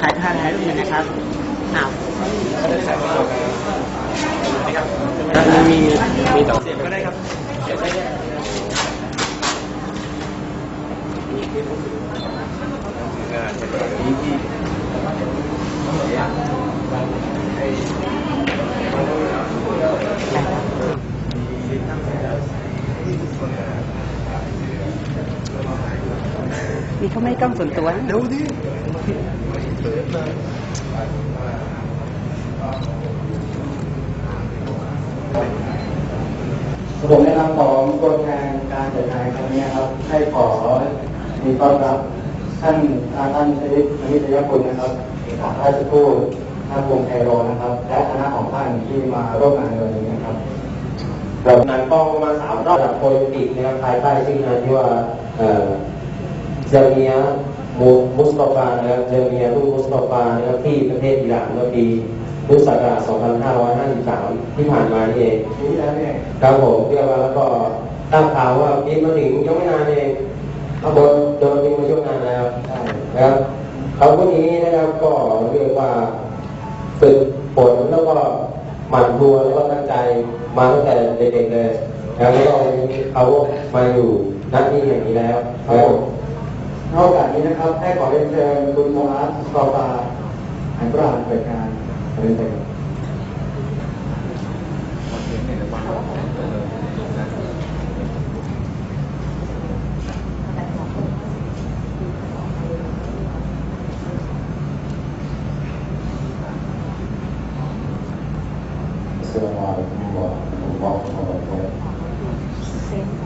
ขายทานถ่ายรูปน่อยนะครับอ้าวมีมีต่อเสียก็ได้ครับมีเขาไม่กล้องส่วนตัวดูดิ นเร็วดิผมในนามของตัวแทนการจัดงานครั้งนี้ครับ ให้ขอมีต้อนรับท่านอาท่านชลิตนิตยคุณนะครับเอกอัคราชทูตท่านวงไทโรนะครับ และคณะของท่านที่มาร่วมงานในวันนี้นะครับแบบนั้นก็ประมาสามรอบจากโปรติกนะครับภายใต้ชื่องานที่ว่าเอ่อเจเมีย มูมุสตาฟานะครับเจเมียรูมุสตาฟานะครับที่ประเทศอิหร่านเมื่อปีพุทธศักราช2553 ที่ผ่านมานี่เองปีที่แล้วเนี่ยครับผมเรียกว่าแล้วก็ทราบข่าวว่าปีมาถึงยังไม่นานเองข้างบนโดนยิงมาช่วงนานแล้วนะครับเขาพวกนี้นะครับก็เรียกว่าฝึกฝนแล้วก็หมั่นทัวแล้วก็ตั้งใจมาตั้งแต่เด็กๆเลยแล้วก็เขามาอยู่นัดที่แห่งนี้แล้วครับผม นอกจากนี้นะครับ ให้ขอเรียนเชิญคุณโมอาสซอฟาหันประธารเปิดการเรียนเชิญอัสสลามุอะลัยกุมวะเราะห์มะตุลลอฮ์วะบะเมาะกาตุฮ์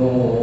como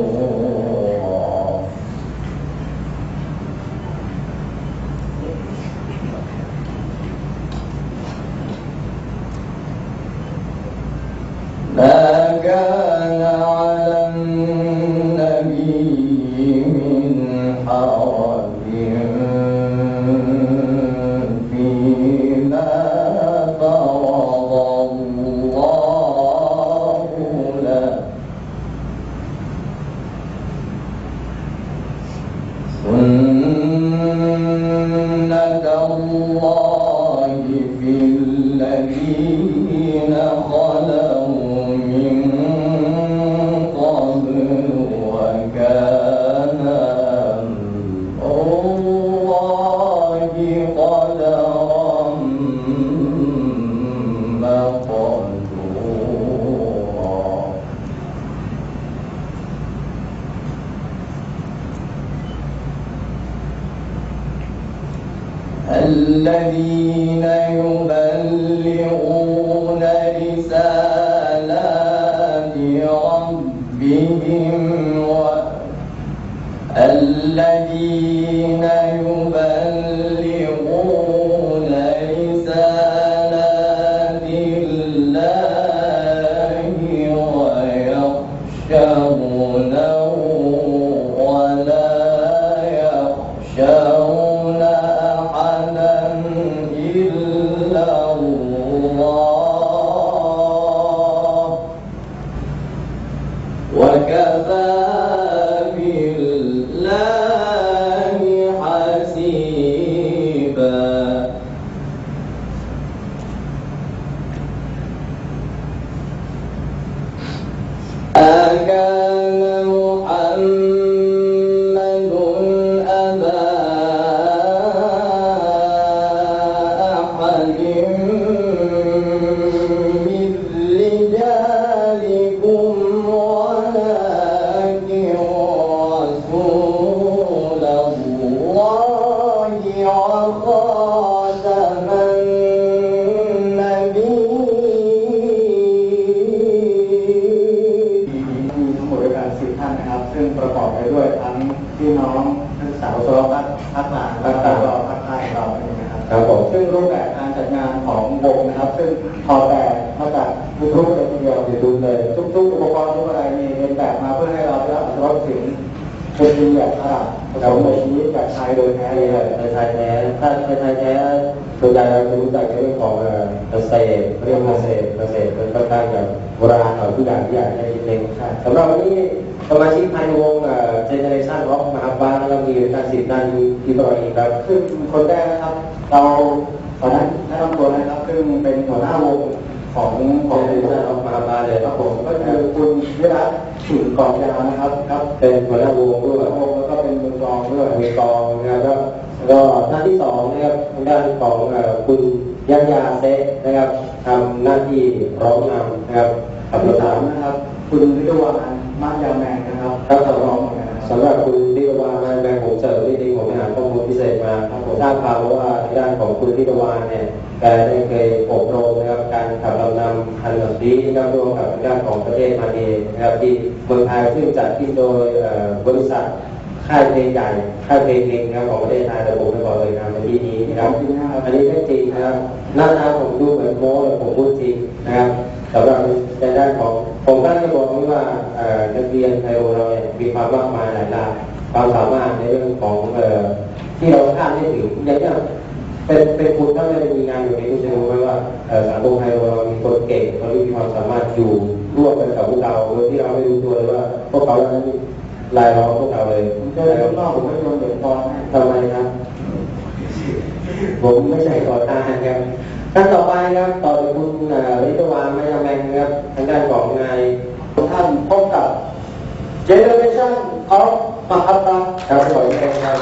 الذين يبلغون رسالات ربهم الذين يبلغون رسالات الله ويخشونه พี่น้องนักศึกษาสารพัดพัฒนาพัฒนาเราพัฒนาเราเนี่ยนะครับครับซึ่งรูปแบบการจัดงานของวงนะครับ ซึ่งถอแบบมาจากยูทูบเลยทีเดียวยูทูบเลยทุกๆอุปกรณ์ทุกอะไรมีเรียนแบบมาเพื่อให้เราได้รับรสสิง งเป็นดีแบบขนาดผสมในชีวิตแบบชายโดยแท้นี่เลเลยยในไทยแท้ถ้าในไทยแท้ส่วนใหญ่เราจะรู้จักในเรื่องของเอ่อเกษตรเรื่องเกษตรเกษตรเป็นค่อนข้างจะโบราณหน่อยผู้ใหญ่ผู้ใหญ่ได้ยินเองสำหรับวันนี้สมาชิกภายในวงเจเนเรชันร็อกมหาบ้านเรามีการสิบด้านที่บริครับซึ่งคนแรกนะครับ เราตอนนั้นแนะนำตัวนะครับซึ่งเป็นหัวหน้าวง ของของงเจเนเรชันร็อกมาบาเลยครับผมก็คือคุณวิรัตถิ่นกองยาวนะครับครับเป็นหัวหน้าวงด้วยวงแล้วก็เป็นมือกองด้วยมีกองนะครับก็ท่านที่สองนะครับทางด้านของคุณยัญญาเซนะครับทำหน้าที่ร้องนำนะครับอันที่สามนะครับ คุณวิทวานมานยาแมงนะครับครับจะร้องสำหรับคุณทิตวานแบงผมเสริมนิดนึงผมไปหาข้อมูลพิ เศษมาครับผมทราบข่าวมาว่าทางด้านของคุณทิตวานเนี่ยแกได้เคยอบรมนะครับการขับลำนำคันแบบนี้นะครับร่วมกับทางด้านของประเทศมาเลนะครับที่เมืองไทยซึ่งจัดขึ้นโดยเอ่อบริษัทค่ายเพลงใหญ่ค่ายเพลงหนึ่งนะครับของประเทศไทยแต่ผมไม่บอกเลยนามในที่นี้นะครับจริงนะครับอันนี้เรื่องจริงนะครับหน้าตาผมดูเหมือนโม้แต่ผมพูดจริงนะครับสำหรับในด้านของผมก็จะบอกว่าเอ่อนักเรียนไทยเราเนี่ยมีความมากมายหลายด้านความสามารถในเรื่องของเอ่อ ที่เราคาดไม่ถึงอย่างเช่นเป็นเป็นคุณถ้าไม่ได้มีงานอยู่ในคุณจะรู้ไหมว่าสังคมไทยเรามีคนเก่งคนที่มีความสามารถอยู่ร่วมกันกับพวกเราโดยที่เราไม่รู้ตัวเลยว่าพวกเขานั้นลายล้อมพวกเราเลยผมเจอข้างนอกผมก็โยนเหรียญทองให้ทำไมครับ ผมไม่ใช่ขอทานครับท่านต่อไปครับต่อจากคุณเอ่อวิทวานไม่ยาแมงครับทางด้านของนายท่านพบกับ Generation of มหัตตาครับขอแรงครับ